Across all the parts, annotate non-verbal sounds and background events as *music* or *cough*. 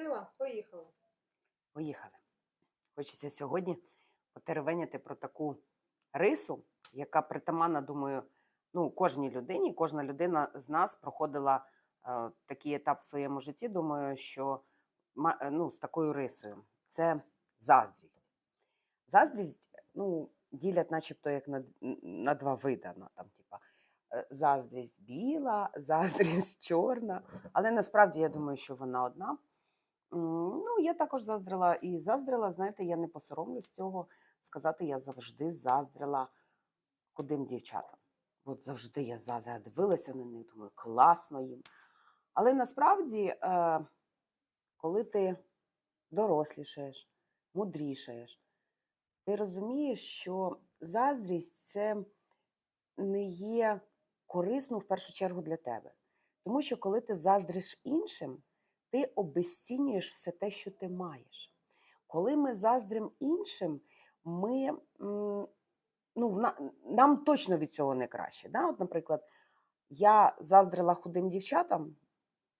Закрутила, поїхала. Поїхали. Хочеться сьогодні потеревеняти про таку рису, яка притаманна, думаю, ну, кожній людині. Кожна людина з нас проходила е, такий етап в своєму житті. Думаю, що е, ну, з такою рисою. Це заздрість. Заздрість, ну, ділять начебто як на, на два вида. На, там, типа, е, заздрість біла, *laughs* заздрість чорна. Але насправді я думаю, що вона одна. Ну, я також заздрила і заздрила, знаєте, я не посоромлюсь цього сказати, я завжди заздрила худим дівчатам. От завжди я заздрила, дивилася на них, думаю, класно їм. Але насправді, е, коли ти дорослішаєш, мудрішаєш, ти розумієш, що заздрість це не є корисно в першу чергу для тебе. Тому що коли ти заздриш іншим, ти обезцінюєш все те, що ти маєш. Коли ми заздримо іншим, ми, ну, нам точно від цього не краще. Да? От, наприклад, я заздрила худим дівчатам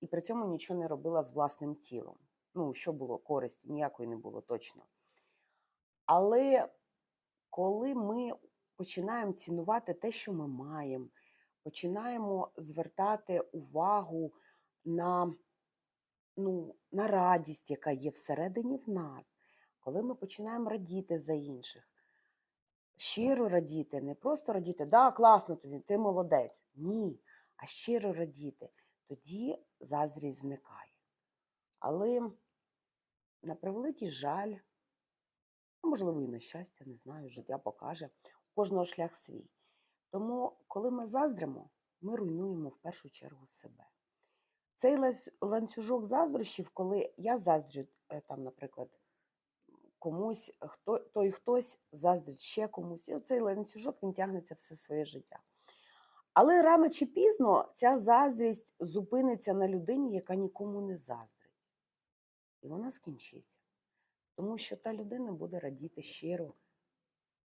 і при цьому нічого не робила з власним тілом. Ну, що було користі, ніякої не було точно. Але коли ми починаємо цінувати те, що ми маємо, починаємо звертати увагу на, ну, на радість, яка є всередині в нас, коли ми починаємо радіти за інших, щиро радіти, не просто радіти, да, класно тобі, ти молодець. Ні, а щиро радіти, тоді заздрість зникає. Але на превеликий жаль, можливо, і на щастя, не знаю, життя покаже. У кожного шлях свій. Тому, коли ми заздримо, ми руйнуємо в першу чергу себе. Цей ланцюжок заздрощів, коли я заздрю, е, там, наприклад, комусь, хто, той хтось заздрить ще комусь, і оцей ланцюжок він тягнеться все своє життя. Але рано чи пізно ця заздрість зупиниться на людині, яка нікому не заздрить. І вона скінчиться. Тому що та людина буде радіти щиро,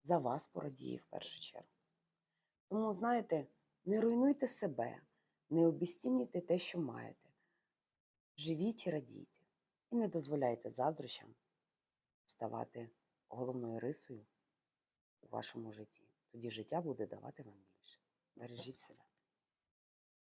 за вас порадіє в першу чергу. Тому, знаєте, не руйнуйте себе, не обіцінюйте те, що маєте. Живіть і радійте. І не дозволяйте заздрощам ставати головною рисою у вашому житті. Тоді життя буде давати вам більше. Бережіть себе.